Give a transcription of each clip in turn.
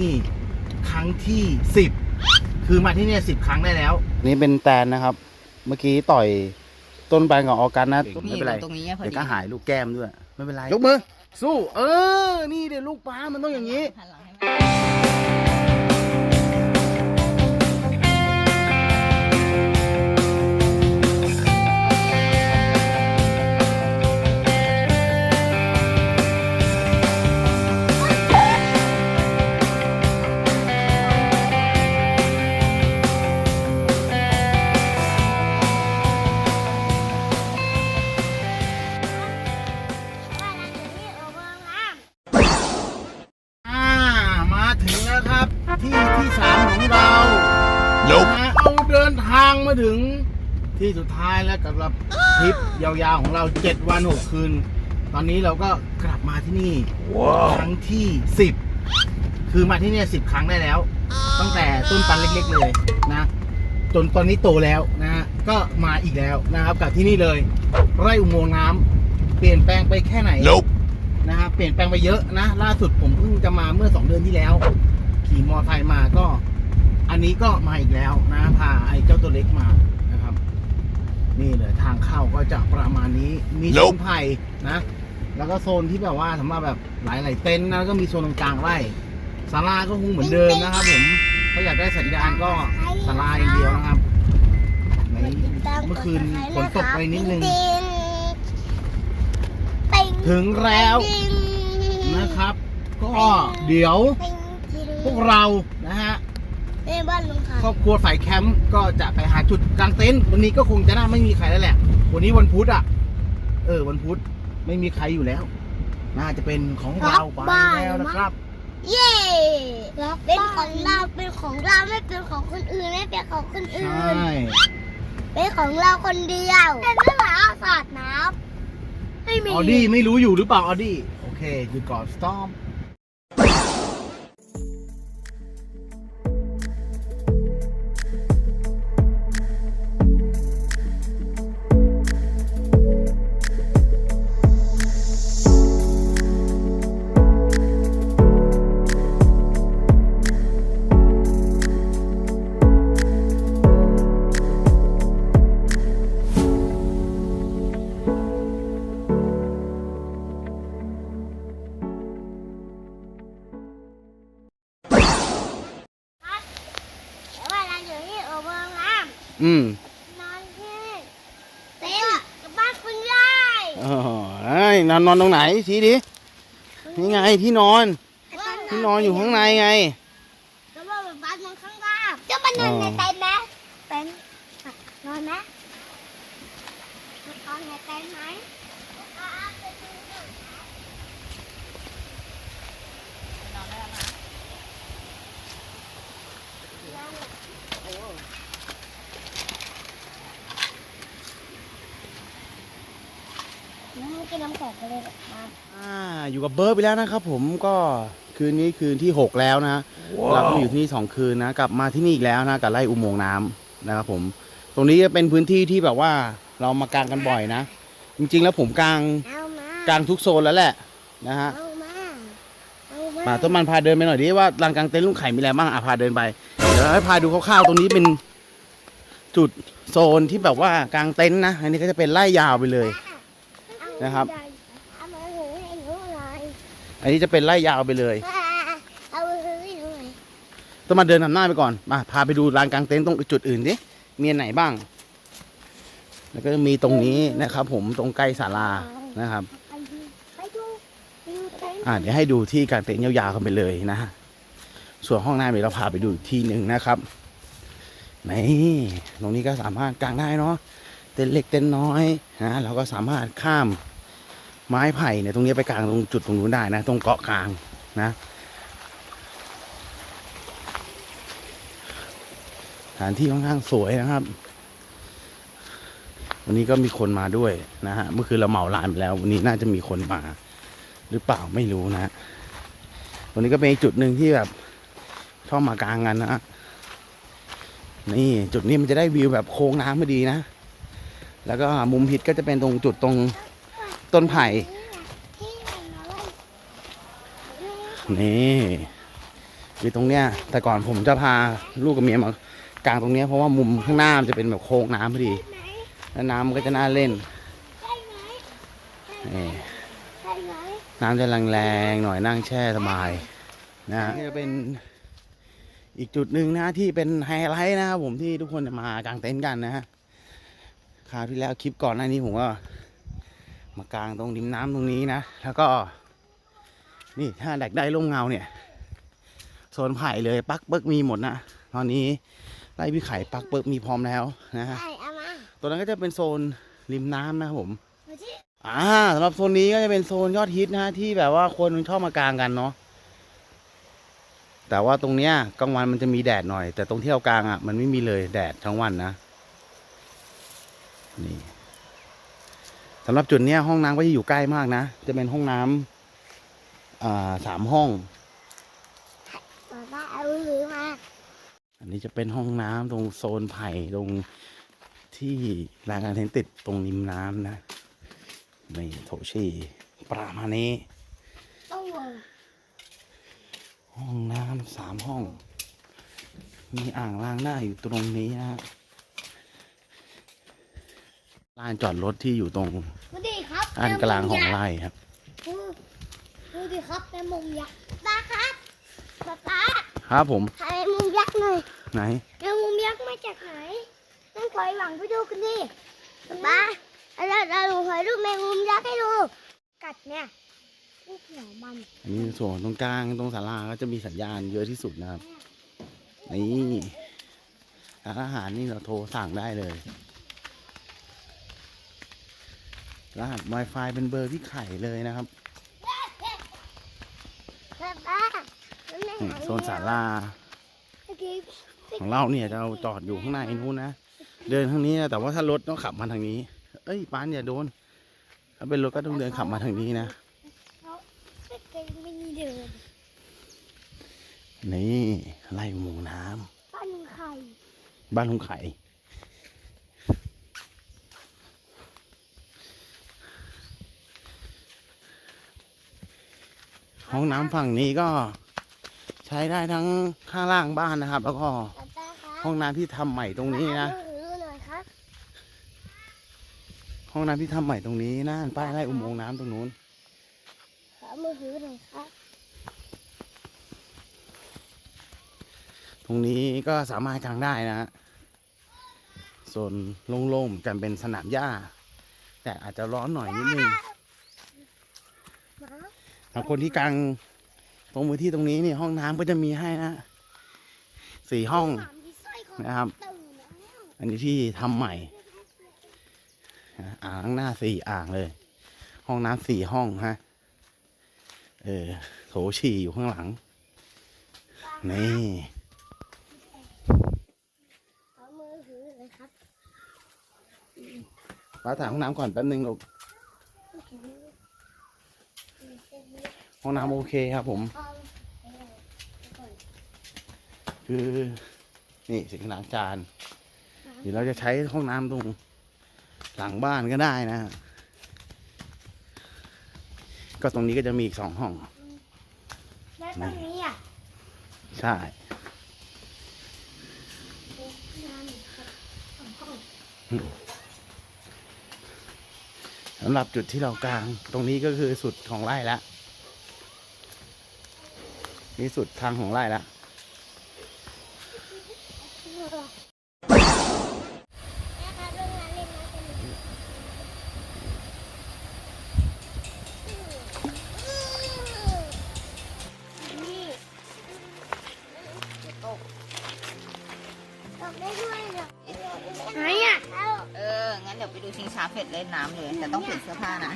นี่ครั้งที่สิบคือมาที่เนี่ยสิบครั้งได้แล้ว นี่เป็นแตนนะครับ เมื่อกี้ต่อยต้นไปกับออกันนะไม่เป็นไรตรงนี้พอเดี๋ยวดีก็หายลูกแก้มด้วย ไม่เป็นไรยกมือ สู้ เออ นี่เดี๋ยวลูกป้ามันต้องอย่างนี้ หันหลังให้แม่อ่ แล้วครับ ที่ที่สามของเรานะฮะเอาเดินทางมาถึงที่สุดท้ายแล้วกับทริปยาวๆของเรา7วัน6คืน ตอนนี้เราก็กลับมาที่นี่ครั้งที่10คือมาที่เนี่ย10ครั้งได้แล้ว ตั้งแต่ต้นปันเล็กๆเลยนะจนตอนนี้โตแล้วนะฮะก็มาอีกแล้วนะครับกับที่นี่เลย ไร่อุโมงค์น้ำเปลี่ยนแปลงไปแค่ไหนนะฮะเปลี่ยนแปลงไปเยอะนะ ล่าสุดผมเพิ่งจะมาเมื่อสองเดือนที่แล้ว ขี่มอเตอร์ไซค์มาก็ อันนี้ก็มาอีกแล้วนะพาไอ้เจ้าตัวเล็กมานะครับ นี่เลยทางเข้าก็จะประมาณนี้มีโซนไผ่นะ แล้วก็โซนที่แบบว่าสำหรับแบบหลายๆเต็นท์นะแล้วก็มีโซนตรงกลางไร่ศาลาก็คงเหมือนเดิมนะครับ ผมถ้าอยากได้สัญญาณก็ศาลาอย่างเดียวนะครับในเมื่อคืนฝนตกไปนิดนึงถึงแล้วนะครับ ก็เดี๋ยว พวกเรานะฮะในบ้านลุงค่ะครอบครัวฝ่ายแคมป์ก็จะไปหาจุดกางเต็นท์วันนี้ก็คงจะน่าไม่มีใครแล้วแหละ วันนี้วันพุธอะ เออ วันพุธไม่มีใครอยู่แล้ว น่าจะเป็นของเราไปแล้วนะครับ เย่เป็นของเราเป็นของเราไม่เป็นของคนอื่นไม่เป็นของคนใชอื่น่เป็นของเราคนเดียวเป็นไม่หมาเอาสาดน้ำไม่มีออดี้ไม่รู้อยู่หรือเปล่าออดี้โอเคหยุดก่อน stop แต่ นอนนอนตรงไหนชี้ดินี่ไงที่นอน ที่นอนอยู่ข้างในไงแล้วว่าแบบบ้านมันข้างล่างจะมานอนในเต็นท์ไหมเต็นท์อะนอนไหมนอนในเต็นท์ไหมอะไปดูหน่อยนอนได้แล้วนะ น้ำกินน้ำแข็งไปเลยแบบมาอ่าอยู่กับเบิร์ดไปแล้วนะครับผมก็คืนนี้คืนที่ 6 แล้วนะเราก็อยู่ที่นี่สองคืนนะกลับมาที่นี่อีกแล้วนะกับไร่อุโมงค์น้ำนะครับผม ตรงนี้จะเป็นพื้นที่ที่แบบว่าเรามากางกันบ่อยนะ จริงๆแล้วผมกางเอามากางทุกโซนแล้วแหละนะฮะ เอามาเอามามาต้นมันพาเดินไปหน่อยดิว่าลานกางเต็นท์ลุงไข่มีอะไรบ้างอะพาเดินไป เดี๋ยวให้พาดูคร่าวๆตรงนี้เป็นจุดโซนที่แบบว่ากางเต็นท์นะ อันนี้ก็จะเป็นไร่ยาวไปเลย นะครับ เอามาถือให้หนูหน่อยอันนี้จะเป็นไร่ยาวไปเลยเอามาถือให้หนูหน่อยต้องมาเดินนำหน้าไปก่อนมาพาไปดูลานกลางเต็นท์ตรงจุดอื่นดิมีอันไหนบ้าง แล้วก็จะมีตรงนี้นะครับ ผมตรงใกล้ศาลานะครับไปดูไปดูไปดูเต็นท์อ่าเดี๋ยวให้ดูที่กลางเต็นท์ยาวๆกันไปเลยนะฮะส่วนห้องน้ำเดี๋ยวเราพาไปดูอีกที่หนึ่งนะครับนี่ตรงนี้ก็สามารถกางได้เนาะเต็นท์เล็กเต็นท์น้อยนะเราก็สามารถข้าม ไม้ไผ่เนี่ยตรงนี้ไปกลางตรงจุดตรงนู้นได้นะตรงเกาะกลางนะสถานที่ค่อนข้างสวยนะครับ วันนี้ก็มีคนมาด้วยนะฮะเมื่อคืนเราเหมาลานไปแล้ว วันนี้น่าจะมีคนมา หรือเปล่าไม่รู้นะวันนี้ก็เป็นจุดหนึ่งที่แบบชอบมากลางกันนะนี่จุดนี้มันจะได้วิวแบบโค้งน้ำพอดีนะ แล้วก็มุมพิษก็จะเป็นตรงจุดตรง ต้นไผ่ที่ไหนนะเว้ยนี่ตรงเนี้ย แต่ก่อนผมจะพาลูกกับเมียมากางตรงเนี้ยเพราะว่ามุมข้างหน้ามันจะเป็นแบบโค้งน้ำพอดี แล้วน้ำมันก็จะน่าเล่นนี่น้ำจะแรงๆหน่อยนั่งแช่สบาย นะฮะนี่จะเป็นอีกจุดหนึ่งนะที่เป็นไฮไลท์นะครับผมที่ทุกคนจะมากางเต็นท์กันนะฮะคราวที่แล้วคลิปก่อนหน้านี้ผมก็ มากางตรงริมน้ำตรงนี้นะ แล้วก็ นี่ถ้าแดกได้ร่มเงาเนี่ยโซนไผ่เลยปลักเบิกมีหมดนะตอนนี้ไล่พี่ไข่ปลักเบิกมีพร้อมแล้วนะฮะใช่เอามาตัวนั้นก็จะเป็นโซนริมน้ำนะครับผมดูที่อ่าสำหรับโซนนี้ก็จะเป็นโซนยอดฮิตนะฮะที่แบบว่าคนชอบมากางกันเนาะแต่ว่าตรงเนี้ยกลางวันมันจะมีแดดหน่อย แต่ตรงที่เรากางอะมันไม่มีเลยแดดทั้งวันนะนี่สำหรับจุดเนี้ยห้องน้ำก็จะอยู่ใกล้มากนะ จะเป็นห้องน้ำอ่าสามห้องมาบ้าเอาหรือมาอันนี้จะเป็นห้องน้ำตรงโซนไผ่ตรงที่รางการเทนติดตรงริมน้ำนะนี่โถชีประมาณนี้ต้องวงห้องน้ำสามห้อง มีอ่างล้างหน้าอยู่ตรงนี้นะฮะ ลานจอดรถที่อยู่ตรงดูดิครับอันกลางของไร่ครับ ดูดูดิครับแมงมุมยักษ์ตาครับป๊าป๊าครับผม ถ่ายแมงมุมยักษ์หน่อยไหน แมงมุมยักษ์มาจากไหนต้องถอยหลังไปดูกันดิป๊าป๊าเราเราถอยรูปแมงมุมยักษ์ให้ดูกัดเนี่ยลูกเหนียวมันอันนี้ส่วนตรงกลางตรงศาลาก็จะมีสัญญาณเยอะที่สุดนะครับ นี่ร้านอาหารนี่เราโทรสั่งได้เลย รหัส Wi-Fi เป็นเบอร์พี่ไข่เลยนะครับโซนศาลาของเราเนี่ยจะเอาจอดอยู่ข้างในนู้นนะ เดินทางนี้นะแต่ว่าถ้ารถต้องขับมาทางนี้ เอ้ยปานอย่าโดน ถ้าเป็นรถก็ต้องเดินขับมาทางนี้นะ นี่ไล่หมูน้ปั้านไข่ บ้านลุงไข่ ห้องน้ำฝั่งนี้ก็ใช้ได้ทั้งข้างล่างบ้านนะครับ แล้วก็ป๊าป๊าครับห้องน้ำที่ทำใหม่ตรงนี้นะขอมือถือหน่อยครับห้องน้ำที่ทำใหม่ตรงนี้นะป้ายไล่อุโมงค์น้ำตรงนู้นขอมือถือหน่อยครับตรงนี้ก็สามารถกางได้นะฮะส่วนโล่งๆกันเป็นสนามหญ้า แต่อาจจะร้อนหน่อยนิดนึงหมา สำหรับคนที่กางตรงมือที่ตรงนี้นี่ห้องน้ำก็จะมีให้นะสี่ห้องหมามีสร้อยคอนะครับตื่นแล้วอันนี้ที่ทำใหม่นะอ่างล้างหน้าสี่อ่างเลย ห้องน้ำสี่ห้องฮะ เออโถฉี่อยู่ข้างหลัง นี่ ขอมือถือหน่อยครับป้าถ่ายห้องน้ำก่อนแป๊บนึงลูก ห้องน้ำโอเคครับผม คือนี่สิ่งล้างจานเดี๋ยวเราจะใช้ห้องน้ำตรงหลังบ้านก็ได้นะฮะก็ตรงนี้ก็จะมีอีกสองห้อง แล้วตรงนี้อะ ใช่น้ำครับสองห้องสำหรับจุดที่เรากางตรงนี้ก็คือสุดของไร่ละ นี่สุดทางของไร่ละนี่ตกตกได้ด้วยเหรอไหนอะ เออ งั้นเดี๋ยวไปดูชิงช้าเผ็ดเล่นน้ำเลย แต่ต้องเปลี่ยนเสื้อผ้านะ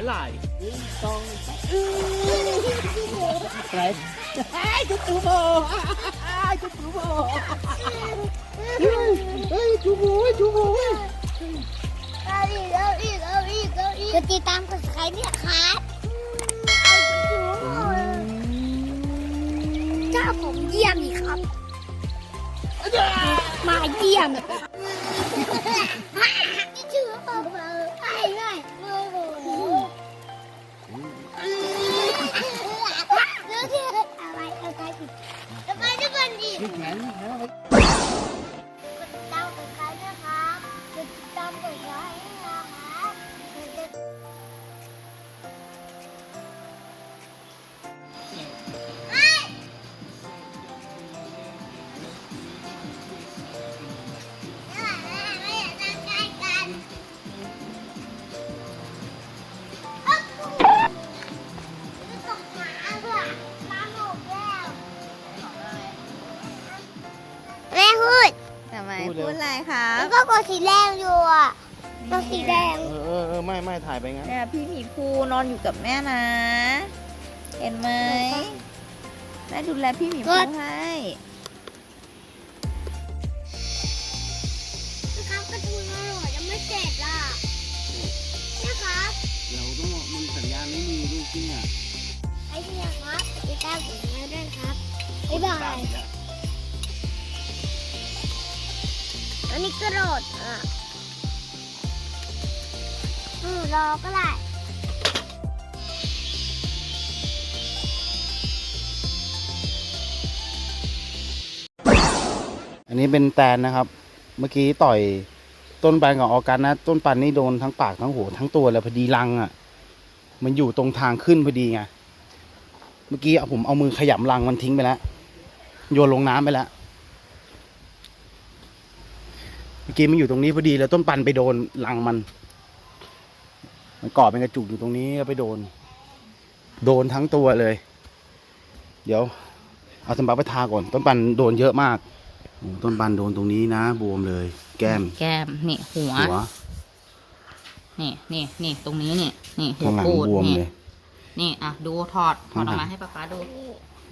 ลือดอะไรอะไรหนึ่งองสามอไรไอ้จุ๊บโบไอ้จุ๊บจุ๊บโบเฮ้ยจุ๊บโบจุ๊บโบเอาอีกเอาอีกเอาอีกเอาอีกกดติดตามกดไลค์เนี่ยครับเจ้าผมเยี่ยมอีกครับ มาเยี่ยมนี่ชื่อเปล่า ก ครับ แล้วก็กดสีแดงอยู่อะกดสีแดง เออเออเออไม่ไม่ถ่ายไปงั้น เนี่ยพี่หมีภูนอนอยู่กับแม่นะ เห็นไหมแม่ดูแลพี่หมีภูให้นะครับกระทูนอร่อยยังไม่เสร็จอะนะครับ เราต้องมันสัญญาณไม่มีลูกที่เนี่ยไอ้ที่นะครับติดตามผมมาด้วยครับบ๊ายบาย อันนี้กระโดดอะอืมรอก็ได้อันนี้เป็นแตนนะครับ เมื่อกี้ต่อยต้นปันกับออกันนะ ต้นปันนี่โดนทั้งปากทั้งหัวทั้งตัวเลยพอดีรังอะ มันอยู่ตรงทางขึ้นพอดีไง เมื่อกี้เอาผมเอามือขยำรังมันทิ้งไปแล้ว โยนลงน้ำไปแล้ว เมื่อกี้มันอยู่ตรงนี้พอดีแล้วต้นปันไปโดนรังมัน มันเกาะเป็นกระจุกอยู่ตรงนี้แล้วไปโดน โดนทั้งตัวเลย เดี๋ยว เอาสมบัติไปทาก่อน ต้นปันโดนเยอะมากโอ้ต้นปันโดนตรงนี้นะบวมเลย แก้ม แก้มนี่หัวหัวนี่นี่นี่ตรงนี้นี่นี่หัวข้างหลังปูดบวมนี่เลยนี่อะดูถอดถอดออกมาให้ป๊าป๊าดู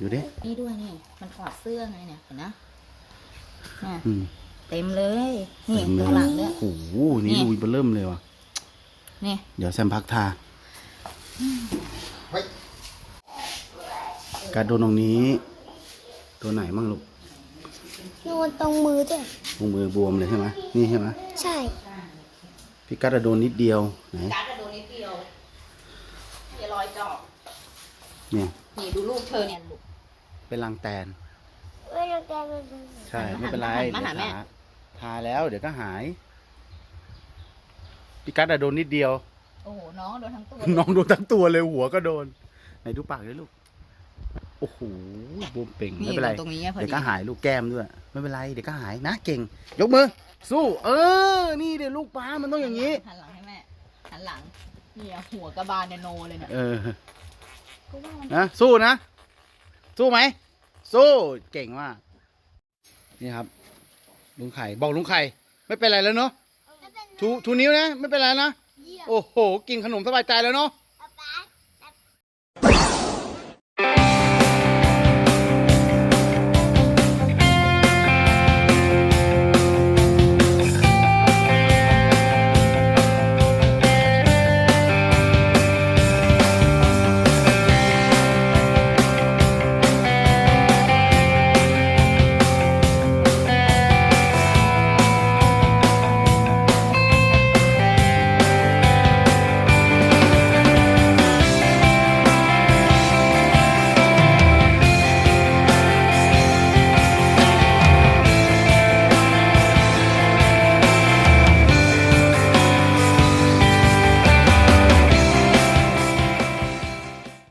ดูดินี่ด้วยนี่ มันถอดเสื้อไงเนี่ยเห็นนะน่ะอืม เต็มเลย นี่เต็มเลข้างหลังด้วยโอ้โหนี่นี่ ลุยเบอร์เริ่มเลยว่ะ นี่เดี๋ยวแซมพักทาการโดนตรงนี้ ตัวไหนมั่งลูกโดนตรงมือด้วย ตรงมือบวมเลยใช่ไหมนี่ใช่ไหมใช่ พี่กัดอะโดนนิดเดียวไหนการ์ดจะโดนนิดเดียวอย่ารอยเจาะเนี่ย นี่ดูลูกเธอเนี่ยลูก เป็นรังแตน เว้ยเราแกมันเป็น ใช่ไม่เป็นไรมาหาแม่ เดี๋ยวทา ทาแล้ว เดี๋ยวก็หายพี่กัดอะโดนนิดเดียว โอ้โห น้องโดนทั้งตัวน้องโดนทั้งตัวเลยหัวก็โดนไหนดูปากเลยลูก โอ้โหบวมเป่งนี่ไม่เป็นไร ตรงนี้อะพอเดี๋ยวดีก็หายลูกแก้มด้วย ไม่เป็นไร เดี๋ยวก็หายนะเก่ง ยกมือ สู้ เออ นี่เดี๋ยวลูกป้ามันต้องอย่างนี้ หันหลังให้แม่ หันหลัง เนี่ยหัวกระบาลเนี่ยโนเลยเนี่ยเออ ก็ว่ามันนะสู้นะ สู้ไหม สู้เก่งมากนี่ครับ ลุงไข่บอกลุงไข่ไม่เป็นไรแล้วเนาะไม่เป็นชูชูนิ้วนะ ไม่เป็นไรนะ เยี่ยม โอ้โห กินขนมสบายใจแล้วเนาะ